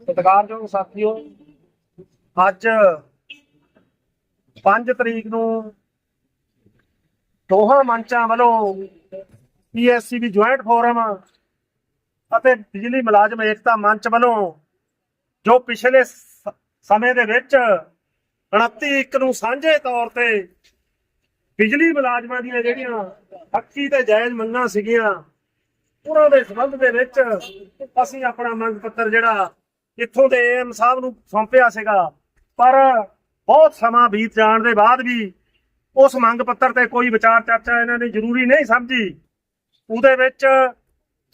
ਸਤਿਕਾਰਯੋਗ ਸਾਥੀਓ, ਅੱਜ 5 ਤਰੀਕ ਨੂੰ ਦੋਹਾਂ ਮੰਚਾਂ ਵੱਲੋਂ ਪੀਐਸਸੀਬੀ ਜੁਆਇੰਟ ਫੋਰਮ ਅਤੇ ਬਿਜਲੀ ਮੁਲਾਜ਼ਮ ਏਕਤਾ ਮੰਚ ਵੱਲੋਂ ਜੋ ਪਿਛਲੇ ਸਮੇਂ ਦੇ ਵਿੱਚ 29 ਇੱਕ ਨੂੰ ਸਾਂਝੇ ਤੌਰ ਤੇ ਬਿਜਲੀ ਮੁਲਾਜ਼ਮਾਂ ਦੀਆਂ ਜਿਹੜੀਆਂ ਹੱਕੀ ਤੇ ਜਾਇਜ਼ ਮੰਗਾਂ ਸੀਗੀਆਂ, ਉਹਨਾਂ ਦੇ ਸੰਬੰਧ ਦੇ ਵਿੱਚ ਅਸੀਂ ਆਪਣਾ ਮੰਗ ਪੱਤਰ ਜਿਹੜਾ ਇੱਥੋਂ ਦੇ ਐਮ ਸਾਹਿਬ ਨੂੰ ਸੌਂਪਿਆ ਸੀਗਾ। ਪਰ ਬਹੁਤ ਸਮਾਂ ਬੀਤ ਜਾਣ ਦੇ ਬਾਅਦ ਵੀ ਉਸ ਮੰਗ ਪੱਤਰ ਤੇ ਕੋਈ ਵਿਚਾਰ ਚਰਚਾ ਇਹਨਾਂ ਨੇ ਜ਼ਰੂਰੀ ਨਹੀਂ ਸਮਝੀ। ਉਹਦੇ ਵਿੱਚ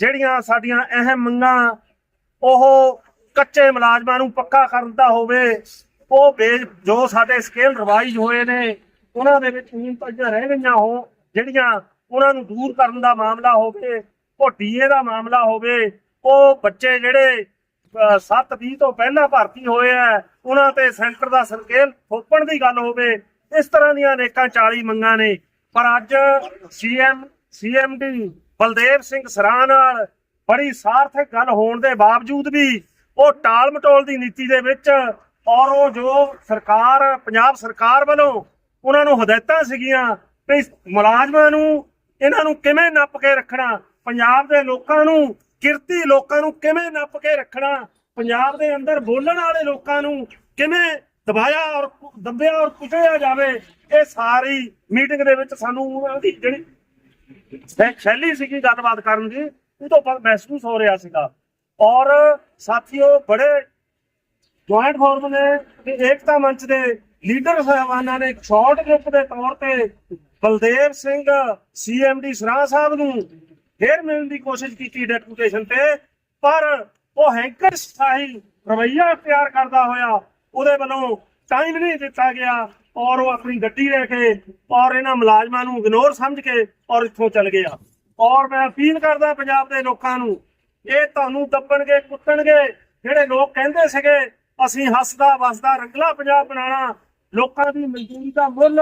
ਜਿਹੜੀਆਂ ਸਾਡੀਆਂ ਅਹਿਮ ਮੰਗਾਂ, ਉਹ ਕੱਚੇ ਮੁਲਾਜ਼ਮਾਂ ਨੂੰ ਪੱਕਾ ਕਰਨ ਦਾ ਹੋਵੇ, ਉਹ ਬੇਜ, ਜੋ ਸਾਡੇ ਸਕੇਲ ਰਿਵਾਈਜ਼ ਹੋਏ ਨੇ, ਉਹਨਾਂ ਦੇ ਵਿੱਚ ਊਣਤਾਂ ਰਹਿ ਗਈਆਂ ਹੋ ਜਿਹੜੀਆਂ ਉਹਨਾਂ ਨੂੰ ਦੂਰ ਕਰਨ ਦਾ ਮਾਮਲਾ ਹੋਵੇ, ਉਹ ਡੀਏ ਦਾ ਮਾਮਲਾ ਹੋਵੇ, ਉਹ ਬੱਚੇ ਜਿਹੜੇ 7-20 ਤੋਂ ਪਹਿਲਾਂ ਭਰਤੀ ਹੋਏ ਆ। ਉਹਨਾਂ ਤੇ ਸੈਂਟਰ ਦਾ ਸਕੇਲ ਥੋਪਣ ਦੀ ਗੱਲ ਹੋਵੇ, ਇਸ ਤਰ੍ਹਾਂ ਦੀਆਂ ਅਨੇਕਾਂ 40 ਮੰਗਾਂ ਨੇ। ਪਰ ਅੱਜ ਸੀਐਮ, ਸੀਐਮਡੀ ਬਲਦੇਵ ਸਿੰਘ ਸਰਾਂ ਨਾਲ ਬੜੀ ਸਾਰਥਕ ਗੱਲ ਹੋਣ ਦੇ ਬਾਵਜੂਦ ਵੀ ਉਹ ਟਾਲ ਮਟੋਲ ਦੀ ਨੀਤੀ ਦੇ ਵਿੱਚ ਔਰ ਉਹ ਜੋ ਸਰਕਾਰ, ਪੰਜਾਬ ਸਰਕਾਰ ਵੱਲੋਂ ਉਹਨਾਂ ਨੂੰ ਹਦਾਇਤਾਂ ਸੀਗੀਆਂ ਵੀ ਮੁਲਾਜ਼ਮਾਂ ਨੂੰ, ਇਹਨਾਂ ਨੂੰ ਕਿਵੇਂ ਨੱਪ ਕੇ ਰੱਖਣਾ, ਪੰਜਾਬ ਦੇ ਲੋਕਾਂ ਨੂੰ ਕਿਰਤੀ ਲੋਕਾਂ ਨੂੰ ਕਿਵੇਂ ਨੱਪ ਕੇ ਰੱਖਣਾ? ਪੰਜਾਬ ਦੇ ਅੰਦਰ ਬੋਲਣ ਵਾਲੇ ਲੋਕਾਂ ਨੂੰ ਕਿਵੇਂ ਦਬਾਇਆ ਔਰ ਦੱਬਿਆ ਔਰ ਕੁਚਲਿਆ ਜਾਵੇ, ਇਹ ਸਾਰੀ ਮੀਟਿੰਗ ਦੇ ਵਿੱਚ ਸਾਨੂੰ ਉਹਨਾਂ ਜਿਹੜੀ ਸ਼ੈਲੀ ਸੀਗੀ ਗੱਲਬਾਤ ਕਰਨ ਦੀ ਉਹ ਤੋਂ ਬਾਅਦ ਮਹਿਸੂਸ ਹੋ ਰਿਹਾ ਸੀਗਾ। ਔਰ ਸਾਥੀਓ, ਬੜੇ ਜੁਆਇੰਟ ਫੋਰਮ ਨੇ ਤੇ ਏਕਤਾ ਮੰਚ ਦੇ ਲੀਡਰ ਸਾਹਿਬਾਨਾਂ ਨੇ ਇੱਕ ਸ਼ਾਰਟ ਗਰੁੱਪ ਦੇ ਤੌਰ ਤੇ ਬਲਦੇਵ ਸਿੰਘ ਸੀਐਮਡੀ ਸਰਾਂ ਸਾਹਿਬ ਨੂੰ ਫੇਰ ਮਿਲਣ ਦੀ ਕੋਸ਼ਿਸ਼ ਕੀਤੀ ਡੈਪੂਟੇਸ਼ਨ ਤੇ, ਪਰ ਉਹ ਹੈਂਕਰ ਸਟਾਈਲ ਰਵਈਆ ਅਖਤਿਆਰ ਕਰਦਾ ਹੋਇਆ, ਉਹਦੇ ਵੱਲੋਂ ਟਾਈਮ ਨਹੀਂ ਦਿੱਤਾ ਗਿਆ ਔਰ ਉਹ ਆਪਣੀ ਗੱਡੀ ਲੈ ਕੇ ਔਰ ਇਹਨਾਂ ਮੁਲਾਜ਼ਮਾਂ ਨੂੰ ਇਗਨੋਰ ਸਮਝ ਕੇ ਔਰ ਇੱਥੋਂ ਚਲ ਗਿਆ। ਔਰ ਮੈਂ ਅਪੀਲ ਕਰਦਾ ਪੰਜਾਬ ਦੇ ਲੋਕਾਂ ਨੂੰ, ਇਹ ਤੁਹਾਨੂੰ ਦੱਬਣਗੇ, ਕੁੱਟਣਗੇ, ਜਿਹੜੇ ਲੋਕ ਕਹਿੰਦੇ ਸੀਗੇ, ਅਸੀਂ ਹੱਸਦਾ ਵਸਦਾ ਰੰਗਲਾ ਪੰਜਾਬ ਬਣਾਉਣਾ, ਲੋਕਾਂ ਦੀ ਮਜ਼ਦੂਰੀ ਦਾ ਮੁੱਲ,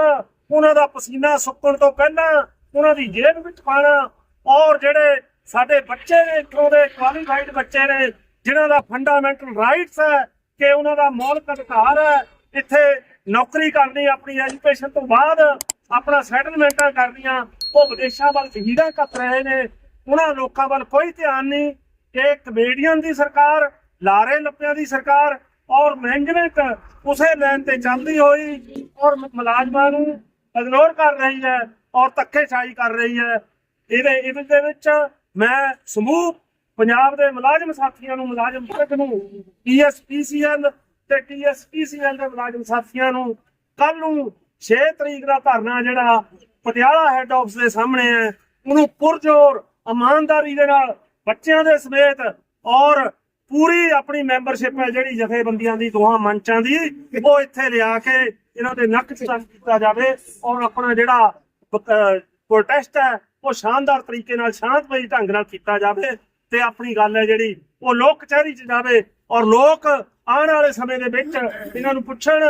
ਉਹਨਾਂ ਦਾ ਪਸੀਨਾ ਸੁੱਕਣ ਤੋਂ ਪਹਿਲਾਂ ਉਹਨਾਂ ਦੀ ਜੇਬ ਵਿੱਚ ਪਾਣਾ ਔਰ ਜਿਹੜੇ ਸਾਡੇ ਬੱਚੇ ਨੇ ਇੱਥੋਂ ਦੇ ਕੁਆਲੀਫਾਈਡ ਬੱਚੇ ਨੇ, ਜਿਨ੍ਹਾਂ ਦਾ ਫੰਡਾਮੈਂਟਲ ਰਾਈਟਸ ਹੈ, ਕਿ ਉਹਨਾਂ ਦਾ ਮੌਲਿਕ ਅਧਿਕਾਰ ਹੈ, ਇੱਥੇ ਨੌਕਰੀ ਕਰਨੀ, ਆਪਣੀ ਐਜੂਕੇਸ਼ਨ ਤੋਂ ਬਾਅਦ ਆਪਣਾ ਸੈਟਲਮੈਂਟਾਂ ਕਰਨੀਆਂ, ਉਹ ਵਿਦੇਸ਼ਾਂ ਵੱਲ ਹੀਰਾ ਕੱਤ ਰਹੇ ਨੇ। ਉਹਨਾਂ ਲੋਕਾਂ ਵੱਲ ਕੋਈ ਧਿਆਨ ਨਹੀਂ ਕਿ ਕਮੇਡੀਅਨ ਦੀ ਸਰਕਾਰ, ਲਾਰੇ ਲੱਪਿਆਂ ਦੀ ਸਰਕਾਰ, ਔਰ ਮੈਨੇਜਮੈਂਟ ਉਸੇ ਲਾਈਨ ਤੇ ਚੱਲਦੀ ਹੋਈ ਔਰ ਮੁਲਾਜ਼ਮਾਂ ਨੂੰ ਇਗਨੋਰ ਕਰ ਰਹੀ ਹੈ, ਔਰ ਧੱਕੇਸ਼ਾਹੀ ਕਰ ਰਹੀ ਹੈ। ਇਹਦੇ ਇਹਦੇ ਦੇ ਵਿੱਚ ਮੈਂ ਸਮੂਹ ਪੰਜਾਬ ਦੇ ਮੁਲਾਜ਼ਮ ਸਾਥੀਆਂ ਨੂੰ, ਮੁਲਾਜ਼ਮ ਵਰਗ ਨੂੰ ਪੀਐਸਪੀਸੀਐਲ ਤੇ ਟੀਐਸਪੀਸੀਐਲ ਦੇ ਮੁਲਾਜ਼ਮ ਸਾਥੀਆਂ ਨੂੰ ਕੱਲ ਨੂੰ 6 ਤਰੀਕ ਦਾ ਧਰਨਾ ਜਿਹੜਾ ਪਟਿਆਲਾ ਹੈੱਡ ਆਫਿਸ ਦੇ ਸਾਹਮਣੇ ਹੈ, ਉਹਨੂੰ ਪੁਰਜੋਰ ਇਮਾਨਦਾਰੀ ਦੇ ਨਾਲ ਬੱਚਿਆਂ ਦੇ ਸਮੇਤ ਔਰ ਪੂਰੀ ਆਪਣੀ ਮੈਂਬਰਸ਼ਿਪ ਹੈ ਜਿਹੜੀ ਜਥੇਬੰਦੀਆਂ ਦੀ, ਦੋਹਾਂ ਮੰਚਾਂ ਦੀ, ਉਹ ਇੱਥੇ ਲਿਆ ਕੇ ਇਹਨਾਂ ਦੇ ਨੱਕ ਚ ਕੀਤਾ ਜਾਵੇ ਔਰ ਆਪਣਾ ਜਿਹੜਾ ਪ੍ਰੋਟੈਸਟ ਹੈ ਉਹ ਸ਼ਾਨਦਾਰ ਤਰੀਕੇ ਨਾਲ, ਸ਼ਾਂਤਮਈ ਢੰਗ ਨਾਲ ਕੀਤਾ ਜਾਵੇ ਤੇ ਆਪਣੀ ਗੱਲ ਹੈ ਜਿਹੜੀ, ਉਹ ਲੋਕ ਕਚਹਿਰੀ 'ਚ ਜਾਵੇ ਔਰ ਲੋਕ ਆਉਣ ਵਾਲੇ ਸਮੇਂ ਦੇ ਵਿੱਚ ਇਹਨਾਂ ਨੂੰ ਪੁੱਛਣ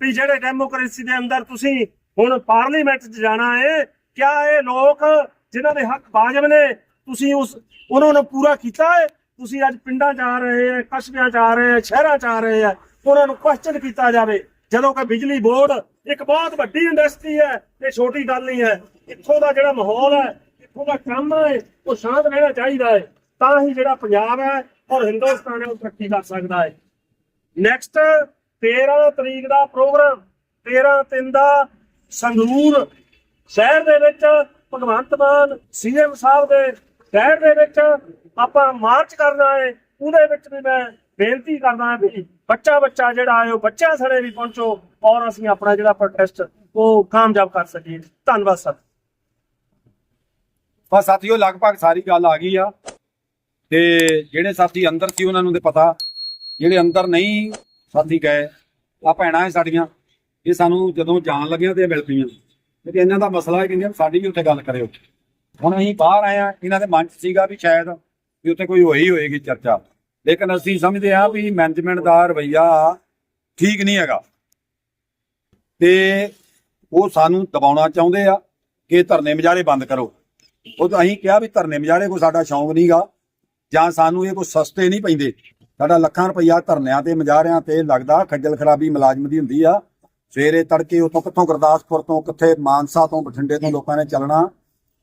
ਵੀ ਜਿਹੜੇ ਡੈਮੋਕ੍ਰੇਸੀ ਦੇ ਅੰਦਰ ਤੁਸੀਂ ਹੁਣ ਪਾਰਲੀਮੈਂਟ 'ਚ ਜਾਣਾ ਹੈ ਕਿਆ ਇਹ ਲੋਕ ਜਿਨ੍ਹਾਂ ਦੇ ਹੱਕ ਵਾਜਬ ਨੇ, ਤੁਸੀਂ ਉਸ, ਉਹਨਾਂ ਨੂੰ ਪੂਰਾ ਕੀਤਾ ਹੈ ਤੁਸੀਂ ਅੱਜ ਪਿੰਡਾਂ ਜਾ ਰਹੇ ਹੈ ਕਸਬਿਆਂ 'ਚ ਆ ਰਹੇ ਹੈ ਸ਼ਹਿਰਾਂ 'ਚ ਆ ਰਹੇ ਹੈ ਉਹਨਾਂ ਨੂੰ ਕੁਐਸਚਨ ਕੀਤਾ ਜਾਵੇ। ਜਦੋਂ ਕਿ ਬਿਜਲੀ ਬੋਰਡ ਇੱਕ ਬਹੁਤ ਵੱਡੀ ਇੰਡਸਟਰੀ ਹੈ, ਇਹ ਛੋਟੀ ਗੱਲ ਨਹੀਂ ਹੈ। ਇੱਥੋਂ ਦਾ ਜਿਹੜਾ ਮਾਹੌਲ ਹੈ, ਇੱਥੋਂ ਦਾ ਕੰਮ ਹੈ, ਉਹ ਸ਼ਾਂਤ ਰਹਿਣਾ ਚਾਹੀਦਾ ਹੈ। ਤਾਂ ਹੀ ਜਿਹੜਾ ਪੰਜਾਬ ਹੈ, ਔਰ ਹਿੰਦੁਸਤਾਨ ਹੈ, ਉਹ ਤਰੱਕੀ ਕਰ ਸਕਦਾ ਹੈ। ਨੈਕਸਟ 13 ਤਰੀਕ ਦਾ ਪ੍ਰੋਗਰਾਮ 13 ਤਿੰਨ ਦਾ ਸੰਗਰੂਰ ਸ਼ਹਿਰ ਦੇ ਵਿੱਚ ਭਗਵੰਤ ਮਾਨ ਸੀਐਮ ਸਾਹਿਬ ਦੇ ਸ਼ਹਿਰ ਦੇ ਵਿੱਚ ਆਪਾਂ ਮਾਰਚ ਕਰਨਾ ਹੈ, ਉਹਦੇ ਵਿੱਚ ਵੀ ਮੈਂ ਬੇਨਤੀ ਕਰਦਾ ਵੀ ਬੱਚਾ ਬੱਚਾ ਜਿਹੜਾ ਹੈ ਬੱਚਿਆਂ ਸਣੇ ਵੀ ਪਹੁੰਚੋ ਔਰ ਅਸੀਂ ਆਪਣਾ ਜਿਹੜਾ ਪ੍ਰੋਟੈਸਟ ਉਹ ਕਾਮਯਾਬ ਕਰ ਸਕੀਏ। ਧੰਨਵਾਦ ਸਰ। ਬਸ ਸਾਥੀਓ, ਲਗਭਗ ਸਾਰੀ ਗੱਲ ਆ ਗਈ ਆ। ਤੇ ਜਿਹੜੇ ਸਾਥੀ ਅੰਦਰ ਸੀ, ਉਹਨਾਂ ਨੂੰ ਤੇ ਪਤਾ। ਜਿਹੜੇ ਅੰਦਰ ਨਹੀਂ ਸਾਥੀ ਗਏ ਆ ਭੈਣਾਂ ਹੈ ਸਾਡੀਆਂ। ਇਹ ਸਾਨੂੰ ਜਦੋਂ ਜਾਣ ਲੱਗਿਆ ਤੇ ਮਿਲ ਪਈਆਂ। ਤੇ ਇਹਨਾਂ ਦਾ ਮਸਲਾ ਹੈ ਕਹਿੰਦੇ ਸਾਡੀ ਵੀ ਉੱਥੇ ਗੱਲ ਕਰਿਓ। ਹੁਣ ਅਸੀਂ ਬਾਹਰ ਆਏ ਆ, ਇਹਨਾਂ ਦੇ ਮਨ 'ਚ ਸੀਗਾ ਵੀ ਸ਼ਾਇਦ ਵੀ ਉੱਥੇ ਕੋਈ ਹੋਈ ਹੋਏਗੀ ਚਰਚਾ। ਲੇਕਿਨ ਅਸੀਂ ਸਮਝਦੇ ਆ ਵੀ ਮੈਨੇਜਮੈਂਟ ਦਾ ਰਵਈਆ ਠੀਕ ਨਹੀਂ ਹੈਗਾ। ਤੇ ਉਹ ਸਾਨੂੰ ਦਬਾਉਣਾ ਚਾਹੁੰਦੇ ਆ ਕਿ ਧਰਨੇ ਮੁਜ਼ਾਹਰੇ ਬੰਦ ਕਰੋ। ਉਹ ਤਾਂ ਅਸੀਂ ਕਿਹਾ ਵੀ ਧਰਨੇ ਮੁਜ਼ਾਹਰੇ ਕੋਈ ਸਾਡਾ ਸ਼ੌਂਕ ਨਹੀਂਗਾ ਜਾਂ ਸਾਨੂੰ ਇਹ ਕੋਈ ਸਸਤੇ ਨਹੀਂ ਪੈਂਦੇ। ਸਾਡਾ ਲੱਖਾਂ ਰੁਪਈਆ ਧਰਨਿਆਂ ਤੇ, ਮਜਾਰਿਆਂ ਤੇ ਲੱਗਦਾ, ਖੱਜਲ ਖਰਾਬੀ ਮੁਲਾਜ਼ਮ ਦੀ ਹੁੰਦੀ ਆ। ਸਵੇਰੇ ਤੜਕੇ ਉਤੋਂ ਕਿੱਥੋਂ ਗੁਰਦਾਸਪੁਰ ਤੋਂ, ਕਿੱਥੇ ਮਾਨਸਾ ਤੋਂ, ਬਠਿੰਡੇ ਤੋਂ ਲੋਕਾਂ ਨੇ ਚੱਲਣਾ।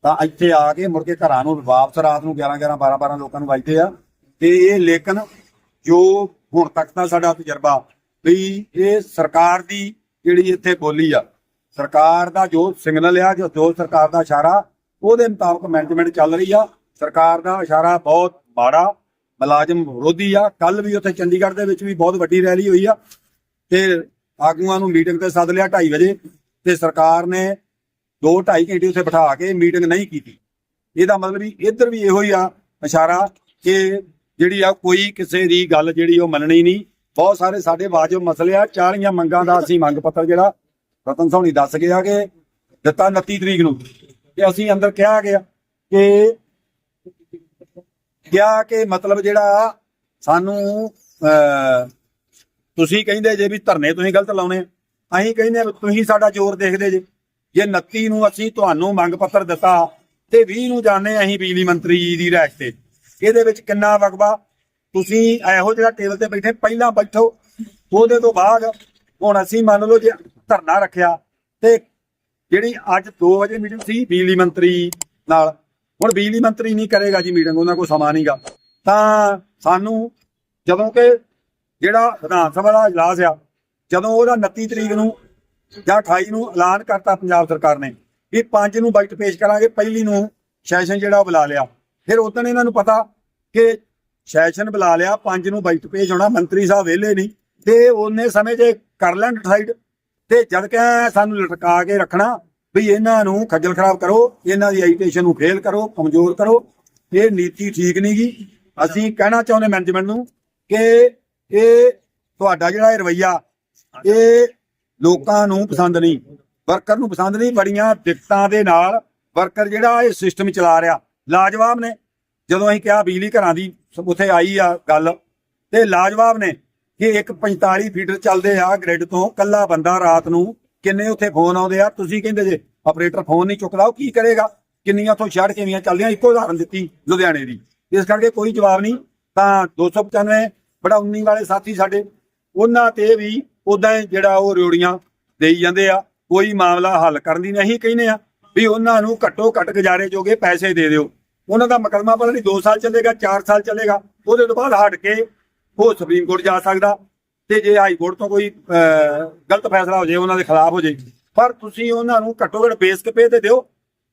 ਤਾਂ ਇੱਥੇ ਆ ਕੇ ਮੁੜ ਕੇ ਘਰਾਂ ਨੂੰ ਵਾਪਸ ਰਾਤ ਨੂੰ 11 11 12 12 ਲੋਕਾਂ ਨੂੰ ਵੱਜਦੇ ਆ। ਤੇ ਇਹ ਲੇਕਿਨ ਜੋ ਹੁਣ ਤੱਕ ਦਾ ਸਾਡਾ ਤਜਰਬਾ ਵੀ ਇਹ ਸਰਕਾਰ ਦੀ ਜਿਹੜੀ ਇੱਥੇ ਬੋਲੀ ਆ, ਸਰਕਾਰ ਦਾ ਜੋ ਸਿਗਨਲ ਆ, ਜੋ ਜੋ ਸਰਕਾਰ ਦਾ ਇਸ਼ਾਰਾ, ਉਹਦੇ ਮੁਤਾਬਕ ਮੈਨੇਜਮੈਂਟ ਚੱਲ ਰਹੀ ਆ। ਸਰਕਾਰ ਦਾ ਇਸ਼ਾਰਾ ਬਹੁਤ ਮਾੜਾ, ਮੁਲਾਜ਼ਮ ਵਿਰੋਧੀ ਆ। ਕੱਲ ਵੀ ਉੱਥੇ ਚੰਡੀਗੜ੍ਹ ਦੇ ਵਿੱਚ ਵੀ ਬਹੁਤ ਵੱਡੀ ਰੈਲੀ ਹੋਈ ਆ। ਤੇ ਆਗੂਆਂ ਨੂੰ ਮੀਟਿੰਗ ਤੇ ਸੱਦ ਲਿਆ 2:30 ਵਜੇ ਤੇ ਸਰਕਾਰ ਨੇ 2-2.5 ਘੰਟੇ ਉੱਥੇ ਬਿਠਾ ਕੇ ਮੀਟਿੰਗ ਨਹੀਂ ਕੀਤੀ। ਇਹਦਾ ਮਤਲਬ ਵੀ ਇੱਧਰ ਵੀ ਇਹੋ ਹੀ ਆ ਇਸ਼ਾਰਾ ਕਿ ਜਿਹੜੀ ਆ ਕੋਈ ਕਿਸੇ ਦੀ ਗੱਲ ਜਿਹੜੀ ਉਹ ਮੰਨਣੀ ਨਹੀਂ। ਬਹੁਤ ਸਾਰੇ ਸਾਡੇ ਵਾਜਬ ਮਸਲੇ ਆ 40 ਮੰਗਾਂ ਦਾ ਅਸੀਂ ਮੰਗ ਪੱਤਰ ਜਿਹੜਾ ਰਤਨ ਸੋਹਣੀ ਦੱਸ ਗਿਆ ਕਿ ਦਿੱਤਾ 29 ਤਰੀਕ ਨੂੰ। ਤੇ ਅਸੀਂ ਅੰਦਰ ਕਿਹਾ ਗਿਆ ਕਿ ਕਿਹਾ ਕਿ ਮਤਲਬ ਜਿਹੜਾ ਸਾਨੂੰ ਅਹ, ਤੁਸੀਂ ਕਹਿੰਦੇ ਜੇ ਵੀ ਧਰਨੇ ਤੁਸੀਂ ਗਲਤ ਲਾਉਣੇ ਆ। ਅਸੀਂ ਕਹਿੰਦੇ ਤੁਸੀਂ ਸਾਡਾ ਜ਼ੋਰ ਦੇਖਦੇ ਜੇ। ਜੇ 29 ਨੂੰ ਅਸੀਂ ਤੁਹਾਨੂੰ ਮੰਗ ਪੱਤਰ ਦਿੱਤਾ ਤੇ 20 ਨੂੰ ਜਾਣੇ ਅਸੀਂ ਬਿਜਲੀ ਮੰਤਰੀ ਜੀ ਦੀ ਰਾਇਤ ਤੇ। ਇਹਦੇ ਵਿੱਚ ਕਿੰਨਾ ਵਕਬਾ ਤੁਸੀਂ ਇਹੋ ਜਿਹੜਾ ਟੇਬਲ ਤੇ ਬੈਠੇ, ਪਹਿਲਾਂ ਬੈਠੋ। ਉਹਦੇ ਤੋਂ ਬਾਅਦ ਹੁਣ ਅਸੀਂ ਮੰਨ ਲਓ ਜੇ ਧਰਨਾ ਰੱਖਿਆ ਤੇ ਜਿਹੜੀ ਅੱਜ 2 ਵਜੇ ਮੀਟਿੰਗ ਸੀ ਬਿਜਲੀ ਮੰਤਰੀ ਨਾਲ। ਹੁਣ ਬਿਜਲੀ ਮੰਤਰੀ ਨਹੀਂ ਕਰੇਗਾ ਜੀ ਮੀਟਿੰਗ ਉਹਨਾਂ ਕੋਲ ਸਮਾਂ ਨਹੀਂਗਾ। ਤਾਂ ਸਾਨੂੰ ਜਦੋਂ ਕਿ ਜਿਹੜਾ ਵਿਧਾਨ ਸਭਾ ਦਾ ਇਜਲਾਸ ਆ, ਜਦੋਂ ਉਹਦਾ 29 ਤਰੀਕ ਨੂੰ ਜਾਂ 28 ਨੂੰ ਐਲਾਨ ਕਰਤਾ ਪੰਜਾਬ ਸਰਕਾਰ ਨੇ ਵੀ 5 ਨੂੰ ਬਜਟ ਪੇਸ਼ ਕਰਾਂਗੇ, ਪਹਿਲੀ ਨੂੰ ਸੈਸ਼ਨ ਜਿਹੜਾ ਉਹ ਬੁਲਾ ਲਿਆ। ਫਿਰ ਉਦੋਂ ਇਹਨਾਂ ਨੂੰ ਪਤਾ ਕਿ ਸੈਸ਼ਨ ਬੁਲਾ ਲਿਆ 5 ਨੂੰ ਬਜਟ ਪੇਸ਼ ਹੋਣਾ, ਮੰਤਰੀ ਸਾਹਿਬ ਵਿਹਲੇ ਨਹੀਂ, ਤੇ ਉਹਨੇ ਸਮੇਂ 'ਚ ਕਰ ਲੈਣ ਡਿਸਾਈਡ। ਤੇ ਜਦ ਕਿ ਸਾਨੂੰ ਲਟਕਾ ਕੇ ਰੱਖਣਾ ਵੀ ਇਹਨਾਂ ਨੂੰ ਖੱਜਲ ਖਰਾਬ ਕਰੋ, ਇਹਨਾਂ ਦੀ ਐਜੀਟੇਸ਼ਨ ਨੂੰ ਫੇਲ ਕਰੋ, ਕਮਜ਼ੋਰ ਕਰੋ, ਇਹ ਨੀਤੀ ਠੀਕ ਨਹੀਂ ਗੀ। ਅਸੀਂ ਕਹਿਣਾ ਚਾਹੁੰਦੇ ਮੈਨੇਜਮੈਂਟ ਨੂੰ ਕਿ ਇਹ ਤੁਹਾਡਾ ਜਿਹੜਾ ਇਹ ਰਵਈਆ, ਇਹ ਲੋਕਾਂ ਨੂੰ ਪਸੰਦ ਨਹੀਂ ਵਰਕਰ ਨੂੰ ਪਸੰਦ ਨਹੀਂ, ਬੜੀਆਂ ਦਿੱਕਤਾਂ ਦੇ ਨਾਲ ਵਰਕਰ ਜਿਹੜਾ ਇਹ ਸਿਸਟਮ ਚਲਾ ਰਿਹਾ, ਲਾਜਵਾਬ ਨੇ। ਜਦੋਂ ਅਸੀਂ ਕਿਹਾ ਬਿਜਲੀ ਘਰਾਂ ਦੀ ਉੱਥੇ ਆਈ ਆ ਗੱਲ, ਤੇ ਲਾਜਵਾਬ ਨੇ ਕਿ ਇੱਕ 45 ਫੀਟਰ ਚੱਲਦੇ ਆ ਗ੍ਰਿਡ ਤੋਂ ਕੱਲਾ ਬੰਦਾ ਰਾਤ ਨੂੰ ਕਿੰਨੇ ਉੱਥੇ ਫੋਨ ਆਉਂਦੇ ਆ? ਤੁਸੀਂ ਕਹਿੰਦੇ ਜੇ ਆਪਰੇਟਰ ਫੋਨ ਨਹੀਂ ਚੁੱਕਦਾ, ਉਹ ਕੀ ਕਰੇਗਾ? ਕਿੰਨੀਆਂ ਉੱਥੋਂ ਛੜ ਕਿੰਨੀਆਂ ਚੱਲਦੀਆਂ? ਇੱਕੋ ਉਦਾਹਰਨ ਦਿੱਤੀ ਲੁਧਿਆਣੇ ਦੀ। ਇਸ ਕਰਕੇ ਕੋਈ ਜਵਾਬ ਨਹੀਂ। ਤਾਂ 295 ਬੜਾ 19 ਵਾਲੇ ਸਾਥੀ ਸਾਡੇ, ਉਹਨਾਂ ਤੇ ਵੀ ਉਦਾਂ ਹੀ ਜਿਹੜਾ ਉਹ ਰਿਓੜੀਆਂ ਦੇਈ ਜਾਂਦੇ ਆ। ਕੋਈ ਮਾਮਲਾ ਹੱਲ ਕਰਨ ਦੀ ਨਹੀਂ ਕਹਿੰਦੇ ਆ ਵੀ ਉਹਨਾਂ ਨੂੰ ਘੱਟੋ ਘੱਟ ਗੁਜ਼ਾਰੇ ਜੋਗੇ ਪੈਸੇ ਦੇ ਦਿਓ। ਉਹਨਾਂ ਦਾ ਮੁਕੱਦਮਾ ਪਤਾ ਨਹੀਂ 2 ਸਾਲ ਚੱਲੇਗਾ 4 ਸਾਲ ਚੱਲੇਗਾ, ਉਹਦੇ ਤੋਂ ਬਾਅਦ ਹਟ ਕੇ ਉਹ ਸੁਪਰੀਮ ਕੋਰਟ ਜਾ ਸਕਦਾ ਤੇ ਜੇ ਹਾਈ ਕੋਰਟ ਤੋਂ ਕੋਈ ਗਲਤ ਫੈਸਲਾ ਹੋ ਜਾਏ, ਉਹਨਾਂ ਦੇ ਖਿਲਾਫ ਹੋ ਜਾਏ ਪਰ ਤੁਸੀਂ ਉਹਨਾਂ ਨੂੰ ਘੱਟੋ ਘੱਟ ਬੇਸਿਕ ਪੇ ਤੇ ਦਿਓ,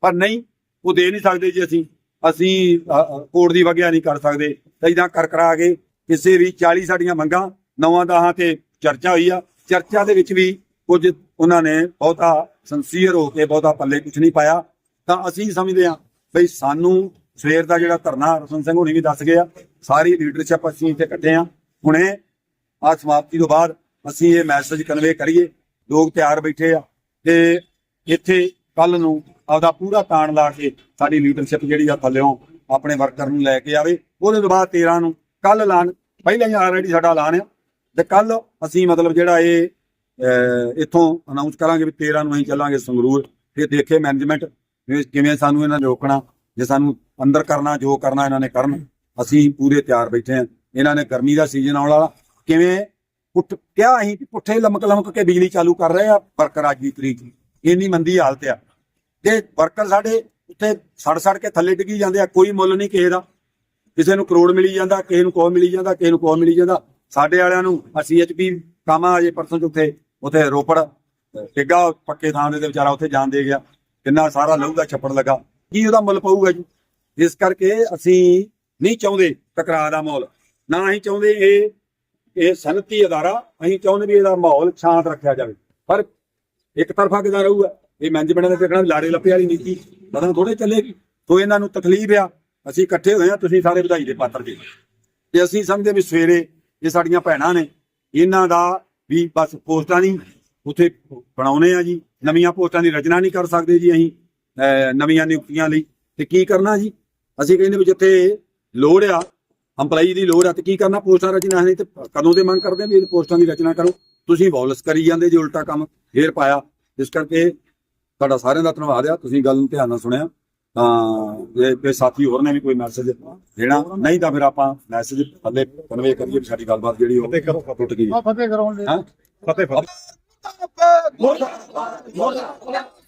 ਪਰ ਨਹੀਂ, ਉਹ ਦੇ ਨਹੀਂ ਸਕਦੇ ਜੀ ਅਸੀਂ। ਅਸੀਂ ਕੋਰਟ ਦੀ ਵਗਿਆ ਨਹੀਂ ਕਰ ਸਕਦੇ। ਤਾਂ ਇਦਾਂ ਕਰ ਕਰਾ ਕੇ ਕਿਸੇ ਵੀ 40 ਸਾਡੀਆਂ ਮੰਗਾਂ, ਨਵਾਂ ਦਾਹਾਂ ਤੇ ਚਰਚਾ ਹੋਈ ਆ। ਚਰਚਾ ਦੇ ਵਿੱਚ ਵੀ ਕੁਝ ਉਹਨਾਂ ਨੇ ਬਹੁਤਾ ਸੰਸੀਅਰ ਹੋ ਕੇ ਬਹੁਤਾ ਪੱਲੇ ਕੁਝ ਨਹੀਂ ਪਾਇਆ। ਤਾਂ ਅਸੀਂ ਸਮਝਦੇ ਹਾਂ, ਬਈ ਸਾਨੂੰ ਸਵੇਰ ਦਾ ਜਿਹੜਾ ਧਰਨਾ ਰਸਨ ਸਿੰਘ ਹੋਣੀ ਵੀ ਦੱਸ ਗਿਆ ਸਾਰੀ ਲੀਡਰਸ਼ਿਪ ਅਸੀਂ ਇੱਥੇ ਇਕੱਠੇ ਆ। ਹੁਣੇ ਆ ਸਮਾਪਤੀ ਤੋਂ ਬਾਅਦ ਅਸੀਂ ਇਹ ਮੈਸੇਜ ਕਨਵੇ ਕਰੀਏ, ਲੋਕ ਤਿਆਰ ਬੈਠੇ ਆ ਤੇ ਇੱਥੇ ਕੱਲ ਨੂੰ ਆਪਦਾ ਪੂਰਾ ਤਾਣ ਲਾ ਕੇ ਸਾਡੀ ਲੀਡਰਸ਼ਿਪ ਜਿਹੜੀ ਆ ਥੱਲਿਓਂ ਆਪਣੇ ਵਰਕਰ ਨੂੰ ਲੈ ਕੇ ਆਵੇ। ਉਹਦੇ ਤੋਂ ਬਾਅਦ 13 ਨੂੰ ਕੱਲ ਐਲਾਨ, ਪਹਿਲਾਂ ਹੀ ਆਲਰੇਡੀ ਸਾਡਾ ਐਲਾਨ ਆ। ਤੇ ਕੱਲ ਅਸੀਂ ਮਤਲਬ ਜਿਹੜਾ ਇਹ ਇੱਥੋਂ ਅਨਾਉਂਸ ਕਰਾਂਗੇ ਵੀ 13 ਨੂੰ ਅਸੀਂ ਚੱਲਾਂਗੇ ਸੰਗਰੂਰ। ਫਿਰ ਦੇਖੇ ਮੈਨੇਜਮੈਂਟ ਕਿਵੇਂ ਸਾਨੂੰ ਇਹਨਾਂ ਨੇ ਰੋਕਣਾ। ਜੇ ਸਾਨੂੰ ਅੰਦਰ ਕਰਨਾ, ਜੋ ਕਰਨਾ ਇਹਨਾਂ ਨੇ ਕਰਨ, ਅਸੀਂ ਪੂਰੇ ਤਿਆਰ ਬੈਠੇ ਆ ਇਹਨਾਂ ਨੇ ਗਰਮੀ ਦਾ ਸੀਜ਼ਨ ਆਉਣ ਵਾਲਾ। ਕਿਵੇਂ? ਪੁੱਠ, ਕਿਹਾ ਅਸੀਂ ਕਿ ਪੁੱਠੇ ਲਮਕ ਲਮਕ ਕੇ ਬਿਜਲੀ ਚਾਲੂ ਕਰ ਰਹੇ ਆ ਵਰਕਰ ਅੱਜ ਦੀ ਤਰੀਕ। ਇੰਨੀ ਮੰਦੀ ਹਾਲਤ ਆ। ਤੇ ਵਰਕਰ ਸਾਡੇ ਉੱਥੇ ਸੜ ਸੜ ਕੇ ਥੱਲੇ ਡਿੱਗੀ ਜਾਂਦੇ ਆ, ਕੋਈ ਮੁੱਲ ਨਹੀਂ ਕਿਸੇ ਦਾ। ਕਿਸੇ ਨੂੰ ਕਰੋੜ ਮਿਲੀ ਜਾਂਦਾ, ਕਿਸੇ ਨੂੰ ਕੋ ਮਿਲੀ ਜਾਂਦਾ, ਕਿਸੇ ਨੂੰ ਕੋ ਮਿਲੀ ਜਾਂਦਾ। ਸਾਡੇ ਵਾਲਿਆਂ ਨੂੰ ਸੀਐਚਪੀ ਕੰਮ ਆ ਜੇ ਪਰਸੋਂ ਚ ਉੱਥੇ ਉੱਥੇ ਰੋਪੜ ਟਿੱਗਾ ਪੱਕੇ ਥਾਂ ਦੇ ਤੇ ਵਿਚਾਰਾ ਉੱਥੇ ਜਾਣ ਦੇ ਗਿਆ। ਕਿੰਨਾ ਸਾਰਾ ਲਹੂ ਦਾ ਛੱਪੜ ਲੱਗਾ। ਕੀ ਉਹਦਾ ਮੁੱਲ ਪਊਗਾ ਜੀ? ਇਸ ਕਰਕੇ ਅਸੀਂ ਨਹੀਂ ਚਾਹੁੰਦੇ ਟਕਰਾਅ ਦਾ ਮਾਹੌਲ। ਨਾ ਅਸੀਂ ਚਾਹੁੰਦੇ ਇਹ ਇਹ ਸਨਅਤੀ ਅਦਾਰਾ, ਅਸੀਂ ਚਾਹੁੰਦੇ ਵੀ ਇਹਦਾ ਮਾਹੌਲ ਸ਼ਾਂਤ ਰੱਖਿਆ ਜਾਵੇ। ਪਰ ਇੱਕ ਤਰਫਾ ਕਿਦਾਂ ਰਹੂਗਾ? ਇਹ ਮੈਨੇਜਮੈਂਟ ਦੇ ਦੇਖਣਾ ਲਾੜੇ ਲੱਪੇ ਵਾਲੀ ਨੀਤੀ। ਪਤਾ ਥੋੜੇ ਚੱਲੇਗੀ ਤੋ ਇਹਨਾਂ ਨੂੰ ਤਕਲੀਫ ਆ, ਅਸੀਂ ਇਕੱਠੇ ਹੋਏ ਆ ਤੁਸੀਂ ਸਾਰੇ ਵਧਾਈ ਦੇ ਪਾਤਰ ਜੀ। ਤੇ ਅਸੀਂ ਸਮਝਦੇ ਵੀ ਸਵੇਰੇ ਇਹ ਸਾਡੀਆਂ ਭੈਣਾਂ ਨੇ, ਇਹਨਾਂ ਦਾ ਵੀ ਬਸ ਪੋਸਟਾਂ ਨਹੀਂ, ਉੱਥੇ ਬਣਾਉਨੇ ਆ ਜੀ। ਨਵੀਆਂ ਪੋਸਟਾਂ ਦੀ ਰਚਨਾ ਨਹੀਂ ਕਰ ਸਕਦੇ ਜੀ ਅਸੀਂ। ਨਵੀਆਂ ਨਿਯੁਕਤੀਆਂ ਲਈ। ਤੇ ਕੀ ਕਰਨਾ ਜੀ? ਅਸੀਂ ਕਹਿੰਦੇ ਵੀ ਜਿੱਥੇ ਲੋੜ ਆ ਅੰਪਲਾਈ ਦੀ ਲੋੜ ਆ ਤੇ ਕੀ ਕਰਨਾ? ਪੋਸਟਾਂ ਰਚਨਾ ਨਹੀਂ ਤੇ ਕਦੋਂ ਦੇ ਮੰਗ ਕਰਦੇ ਆ ਵੀ ਇਹ ਪੋਸਟਾਂ ਦੀ ਰਚਨਾ ਕਰੋ। ਤੁਸੀਂ ਵੌਲਸ ਕਰੀ ਜਾਂਦੇ ਜੇ ਉਲਟਾ ਕੰਮ ਫੇਰ ਪਾਇਆ। ਇਸ ਕਰਕੇ ਤੁਹਾਡਾ ਸਾਰਿਆਂ ਦਾ ਧੰਨਵਾਦ ਆ। ਤੁਸੀਂ ਗੱਲ ਨੂੰ ਧਿਆਨ ਨਾਲ ਸੁਣਿਆ। ਤਾਂ ਜੇ ਕੋਈ ਸਾਥੀ ਹੋਰ ਨੇ ਵੀ ਕੋਈ ਮੈਸੇਜ ਦੇਣਾ? ਨਹੀਂ ਤਾਂ ਫਿਰ ਆਪਾਂ ਮੈਸੇਜ ਥੱਲੇ ਕਨਵੇ ਕਰੀਏ ਸਾਡੀ ਗੱਲਬਾਤ ਜਿਹੜੀ ਉਹ ਟੁੱਟ ਗਈ ਫਤਿਹ ਕਰਾਉਣ ਲਈ ਹਾਂ? ਫਤਿਹ ਫਤਿਹ।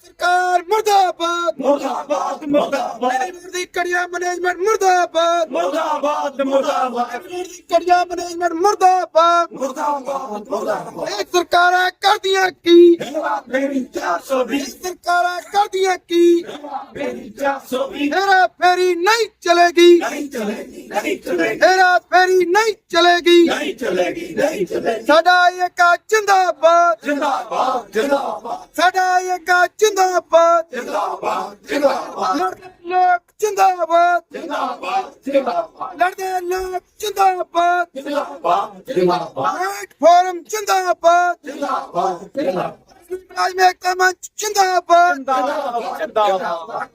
सरकार मुर्दाबाद। मुर्दाबाद मुर्दाबाद। कड़िया मैनेजमेंट मुर्दाबाद। मुर्दाबाद मुर्दाबाद। कड़िया मैनेजमेंट मुर्दाबाद। मुर्दाबाद मुर्दाबाद। सरकार कर दिया की? सरकार कर दिया की? फेरी नहीं चलेगी। नहीं चलेगी। ਨਹੀਂ ਚਲੇਗੀ ਨਹੀਂ ਚਲੇਗੀ ਨਹੀਂ ਚਲੇਗੀ ਮੇਰਾ ਫੇਰੀ ਨਹੀਂ ਚਲੇਗੀ ਨਹੀਂ ਚਲੇਗੀ ਨਹੀਂ ਚਲੇਗੀ ਸਾਡਾ ਏਕਾ ਜਿੰਦਾਬਾਦ ਜਿੰਦਾਬਾਦ ਜਿੰਦਾਬਾਦ ਸਾਡਾ ਏਕਾ ਜਿੰਦਾਬਾਦ ਜਿੰਦਾਬਾਦ ਜਿੰਦਾਬਾਦ ਲੜਦੇ ਲੋਕ ਜਿੰਦਾਬਾਦ ਜਿੰਦਾਬਾਦ ਜਿੰਦਾਬਾਦ ਲੜਦੇ ਲੋਕ ਜਿੰਦਾਬਾਦ ਜਿੰਦਾਬਾਦ ਜਿੰਦਾਬਾਦ ਰਾਈਟ ਫੋਰਮ ਜਿੰਦਾਬਾਦ ਜਿੰਦਾਬਾਦ ਜਿੰਦਾਬਾਦ ਰਾਜ ਮੇ ਕਮਨ ਜਿੰਦਾਬਾਦ ਜਿੰਦਾਬਾਦ